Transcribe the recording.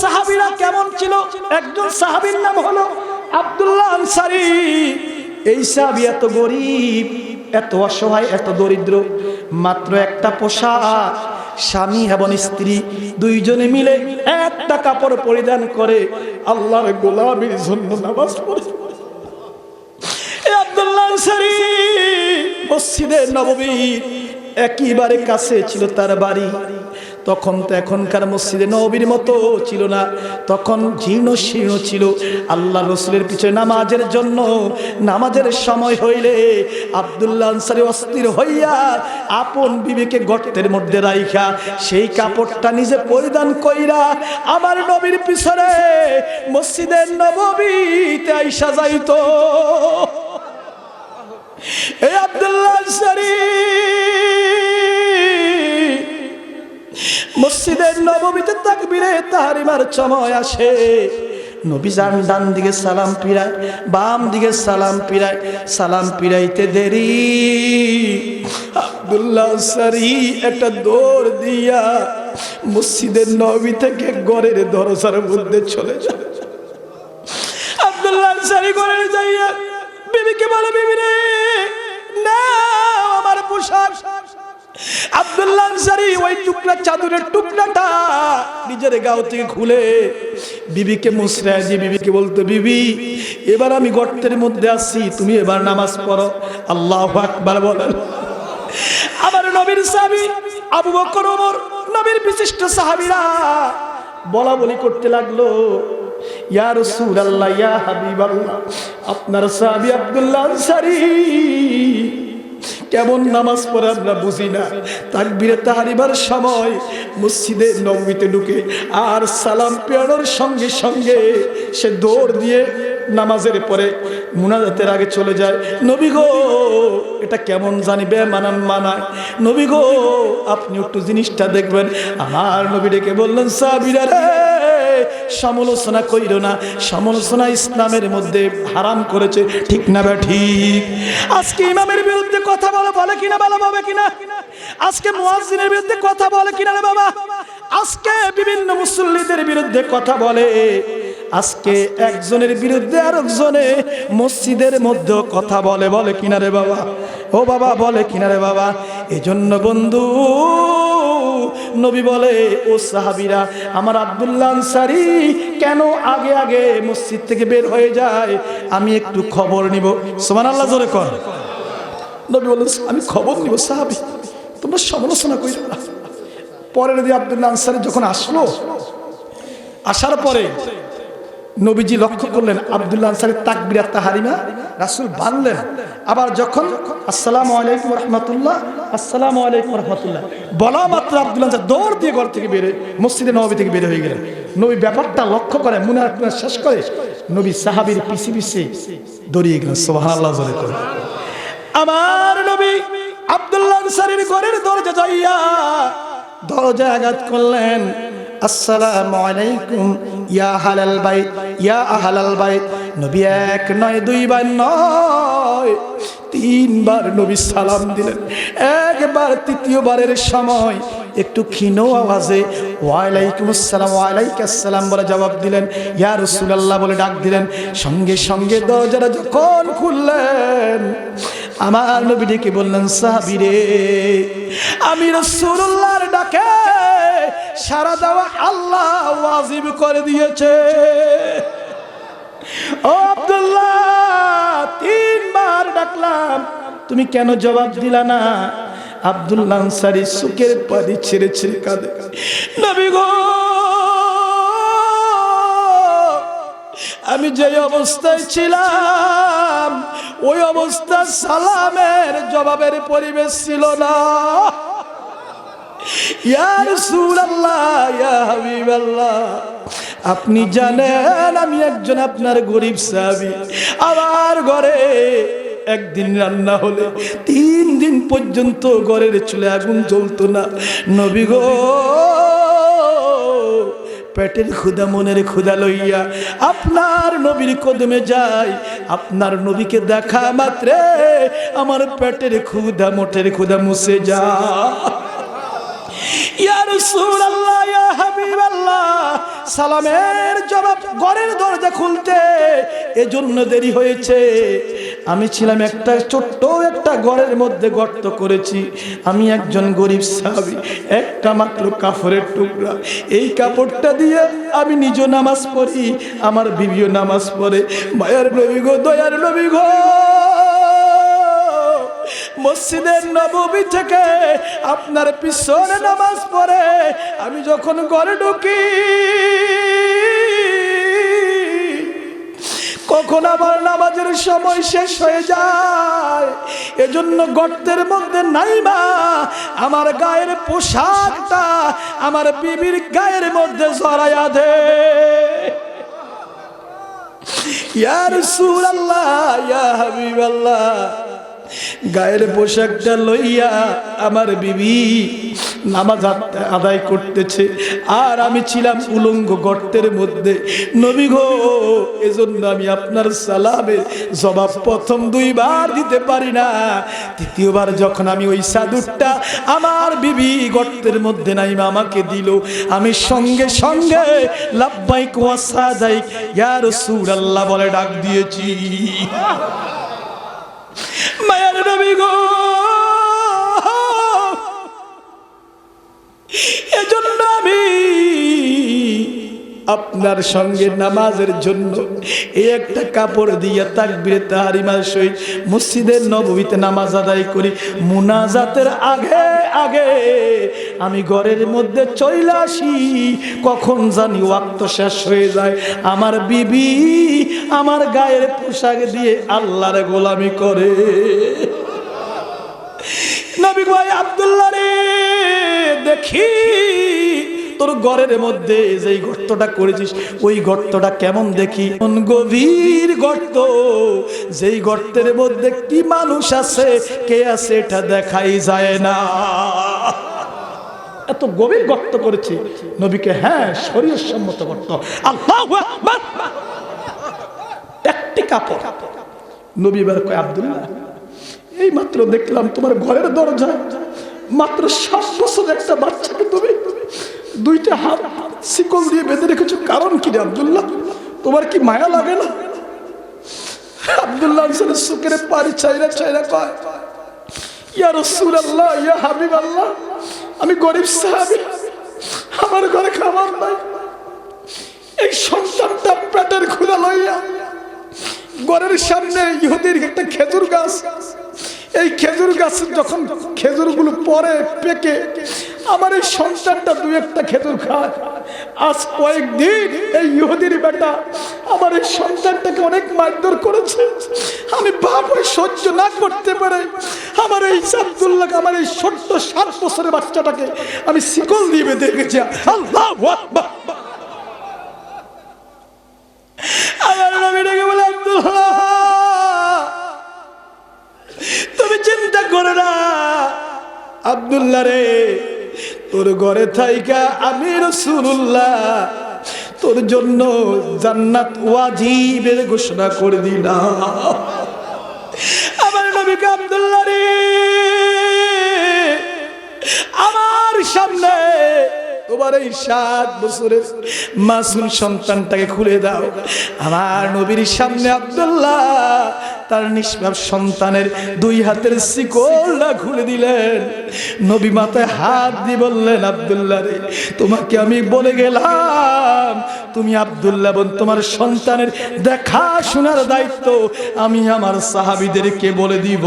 সাহাবীরা কেমন ছিল? একজন সাহাবীর নাম হলো আব্দুল্লাহ আনসারী। এই সাহাবী এত গরিব, এত অসহায়, এত দরিদ্র, মাত্র একটা পোশাক। স্বামী এবং স্ত্রী দুইজনে মিলে একটা কাপড় পরিধান করে আল্লাহর গোলামের জন্য নামাজ পড়ে। আব্দুল্লাহ আনসারী মসজিদের নববীর একেবারে কাছে ছিল তার বাড়ি। তখন তো এখনকার মসজিদে নবীর মতো ছিল না। তখন জীর্ণ শীর্ণ ছিল। আল্লাহ রসুলের পিছনে নামাজের জন্য নামাজের সময় হইলে আব্দুল্লাহ আনসারি অস্থির হইয়া আপন বিবেকে গর্তের মধ্যে রাইখা সেই কাপড়টা নিজে পরিধান কইরা আমার নবীর পিছনে মসজিদের নববীতে আইসা যাইতো। এই আব্দুল্লাহ আনসারি মসজিদের নবমীতে তাকবীরে তাহারিমার সময় আসে। নবী যান ডান দিকে সালাম পিরায় বাম দিকে সালাম পিরায় সালাম পিরাইতে দেরি। আব্দুল্লাহ সারি একটা দৌড় দিয়া মসজিদের নবী থেকে গড়ের দরজার মধ্যে চলে যায়। আব্দুল্লাহ সারি ঘরে যাইয়া, বিবিকে বলে, বিবি রে না আমার পোশাক। ওই নিজের গাও থেকে খুলে বিবিকে বিবিকে বলতো, বিবি, এবার আমি গর্তের মধ্যে তুমি এবার নামাজ পড়ো। আল্লাহ আমার নবীর আবু নবীর বিশিষ্ট সাহাবীরা বলা বলি করতে লাগল, ইয়া হাবিবাল্লাহ, আপনার সাহাবী আব্দুল্লাহ আনসারী কেমন নামাজ পড়ে আমরা বুঝি না। তাকবীরে তাহারিবার সময় মসজিদে নবমীতে ঢুকে আর সালাম পেয়ানোর সঙ্গে সঙ্গে সে দৌড় দিয়ে নামাজের পরে মুনাজাতের আগে চলে যায়, নবী গো, এটা কেমন জানি বে মানান মানায়। নবী গো, আপনি একটু জিনিসটা দেখবেন। আমার নবী ডেকে বললেন, সাবিরা রে সমালোচনা কইর না। সমালোচনা ইসলামের মধ্যে হারাম করেছে। ঠিক না বা ঠিক? আজকে ইমামের বিরুদ্ধে কথা বলে বলে কিনা, বলা হবে কিনা? আজকে মুয়াজ্জিনের বিরুদ্ধে কথা বলে কিনা রে বাবা? আজকে বিভিন্ন মুসল্লিদের বিরুদ্ধে কথা বলে। আজকে একজনের বিরুদ্ধে আরেকজনে মসজিদের মধ্যে কথা বলে বলে কিনা রে বাবা? ও বাবা, বলে কিনা রে বাবা? এজন্য বন্ধু নবী বলে, ও সাহাবিরা, আমার আব্দুল্লাহ আনসারি কেন আগে আগে মসজিদ থেকে বের হয়ে যায়? আমি একটু খবর নিব। সোমান আল্লাহ জোরে কর নবী বললেন, আমি খবর নিব, সাহাবি, তোমরা সমালোচনা করি না। পরের দিন আব্দুল্লাহ আনসারি যখন আসলো, আসার পরে নবীজি লক্ষ্য করলেন আব্দুল্লাহ আনসারি তাকবিরাত তাহারিমা রাসূল বানলেন। আবার যখন আসসালামু আলাইকুম রহমতুল্লাহ, আসসালামু আলাইকুম রহমতুল্লাহ, বলা মাত্র আব্দুল্লাহ দৌড় দিয়ে ঘর থেকে বেরে মসজিদে নবী থেকে বের হয়ে গেলেন। নবী ব্যাপারটা লক্ষ্য করে, মনে শেষ করে, নবী সাহাবীর পিছি পিছে দৌড়িয়ে গেলেন জোরে করে। আমার নবী আব্দুল্লাহ আনসারির ঘরের দরজা যাইয়া দরজা আঘাত করলেন। আসসালামু আলাইকুম, ইয়া হালাল বাইত, ইয়া আহলাল বাইত নবী এক নয়, দুইবার নয়, তিনবার নবী সালাম দিলেন। একবার তৃতীয়বারের সময় একটু ক্ষীণ আওয়াজে ওয়ালাইকুম আসসালাম ওয়ালাইকুম আসসালাম বলে জবাব দিলেন। ইয়া রাসূলুল্লাহ বলে ডাক দিলেন। সঙ্গে সঙ্গে দরজাটা যখন খুললেন, আমার নবী ডেকে বললেন সাহাবিরে আমি রাসূলুল্লাহর ডাকে সারা দেওয়া আল্লাহ ওয়াজিব করে দিয়েছে। তিনবার ডাকলাম। তুমি কেন জবাব দিলা না? আব্দুল্লাহ আনসারি সুখের পানি ছেড়ে ছেড়ে কাঁদে। নবী গো, আমি যে অবস্থায় ছিলাম, ওই অবস্থা সালামের জবাবের পরিবেশ ছিল না। ইয়া রাসূলুল্লাহ, ইয়া আপনি জানেন, আমি একজন আপনার গরিব সাহাবী। আমার ঘরে একদিন রান্না হলে তিন দিন পর্যন্ত ঘরের চুলে আগুন জ্বলতো না। নবী গো, পেটের ক্ষুদা মনের ক্ষুদা লইয়া আপনার নবীর কদমে যাই। আপনার নবীকে দেখা মাত্রে আমার পেটের ক্ষুদা মোটের ক্ষুদা মুছে যা ইয়া রাসূলুল্লাহ, ইয়া হাবিবাল্লাহ সালামের জবাব ঘরের দরজা খুলতে। এজন্য দেরি হয়েছে। আমি ছিলাম একটা ছোট্ট একটা ঘরের মধ্যে গর্ত করেছি। আমি একজন গরিব সাহাবি, একটা মাত্র কাপড়ের টুকরা। এই কাপড়টা দিয়ে আমি নিজ নামাজ পড়ি, আমার বিবিও নামাজ পড়ে। মায়ের নবী গো, দয়ার নবী গো। মসজিদের নববী থেকে আপনার পিছনে নামাজ পড়ে। আমি যখন ঘরে ঢুকি কখন আবার নামাজের সময় শেষ হয়ে যায়? এজন্য গর্তের মধ্যে নাই মা, আমার গায়ের পোশাকটা আমার বিবির গায়ের মধ্যে জড়াইয়া দে। ইয়া আল্লাহ ইয়া হাবিবাল্লাহ। গায়ের পোশাকটা লইয়া আমার বিবি নামাজ আদায় করতেছে। আর আমি ছিলাম উলঙ্গ গর্তের মধ্যে। নবী গো, এজন্য আমি আপনার সালামের জবাব প্রথম দুইবার দিতে পারি না। তৃতীয়বার যখন আমি ওই সাদুরটা আমার বিবি গর্তের মধ্যে নাই আমাকে দিল, আমি সঙ্গে সঙ্গে লাভবাইক ওয়াসাদাইক ইয়া রাসূলুল্লাহ বলে ডাক দিয়েছি। মায়ার নবী গো। এজন্য আমি আপনার সঙ্গে নামাজের জন্য এই একটা কাপড় দিয়ে তাকবিরে তাহারিমার সহিত মসজিদের নবমীতে নামাজ আদায় করি। মুনাজাতের আগে আগে আমি ঘরের মধ্যে চলে আসি, কখন জানি ওয়াক্ত শেষ হয়ে যায়। আমার বিবি আমার গায়ের পোশাক দিয়ে আল্লাহর গোলামি করে। নবী ভাই আব্দুল্লাহ রে, দেখি। তোর ঘরের মধ্যে যেই গর্তটা করেছিস, ওই গর্তটা কেমন দেখি? কোন গভীর গর্ত, যেই গর্তের মধ্যে কি মানুষ আছে, কে আছে এটা দেখাই যায় না। এত গভীর গর্ত করেছি, নবীকে হ্যাঁ শরীর সম্মত গর্ত। আল্লাহু একটি কাপড়। নবী এবার কয়, আব্দুল্লাহ, এই মাত্র দেখলাম তোমার ঘরের দরজা। মাত্র সাত বছর একটা বাচ্চাকে তুমি দুইটা হাত শিকল দিয়ে বেঁধে রেখেছো, কারণ কি রে আব্দুল্লাহ? তোমার কি মায়া লাগে না? আব্দুল্লাহ চাইরা চাইরা কয়, ইয়া রসুল আল্লাহ ইয়া হাবিব আল্লাহ আমি গরিব সাহাবি, আমার ঘরে খাবার নাই। এই সন্তানটা পেটের ক্ষুদা লইয়া, ঘরের সামনে ইহুদির একটা খেজুর গাছ। এই খেজুর গাছ যখন খেজুরগুলো পরে পেকে আমার এই সন্তানটা দু একটা খেজুর খায় আজ কয়েকদিন এই ইহুদির বেটা আমার এই সন্তানটাকে অনেক মারধর করেছে। আমি বাপ সহ্য না করতে পারে। আমার এই আব্দুল্লাহ আমার এই ছোট্ট সাত বছরের বাচ্চাটাকে আমি শিকল দিয়ে বেঁধে রেখেছি। আল্লাহ তুমি চিন্তা করো না। আব্দুল্লাহ রে তোর ঘরে থাইকা আমি রসুল্লাহ তোর জন্য জান্নাত ওয়াজিবের ঘোষণা করে দিলাম। আমার নবীকে আব্দুল্লাহ রে। আমার সামনে তোমার এই সাত বছরের মাসুম সন্তানটাকে খুলে দাও। আমার নবীর সামনে আব্দুল্লাহ তার নিষ্পাপ সন্তানের দুই হাতের শিকলটা খুলে দিলেন। নবী মাথায় হাত দিয়ে বললেন, আব্দুল্লাহ রে, তোমাকে আমি বলে গেলাম, তুমি আব্দুল্লাহ বোন, তোমার সন্তানের দেখা শোনার দায়িত্ব আমি আমার সাহাবিদেরকে বলে দিব।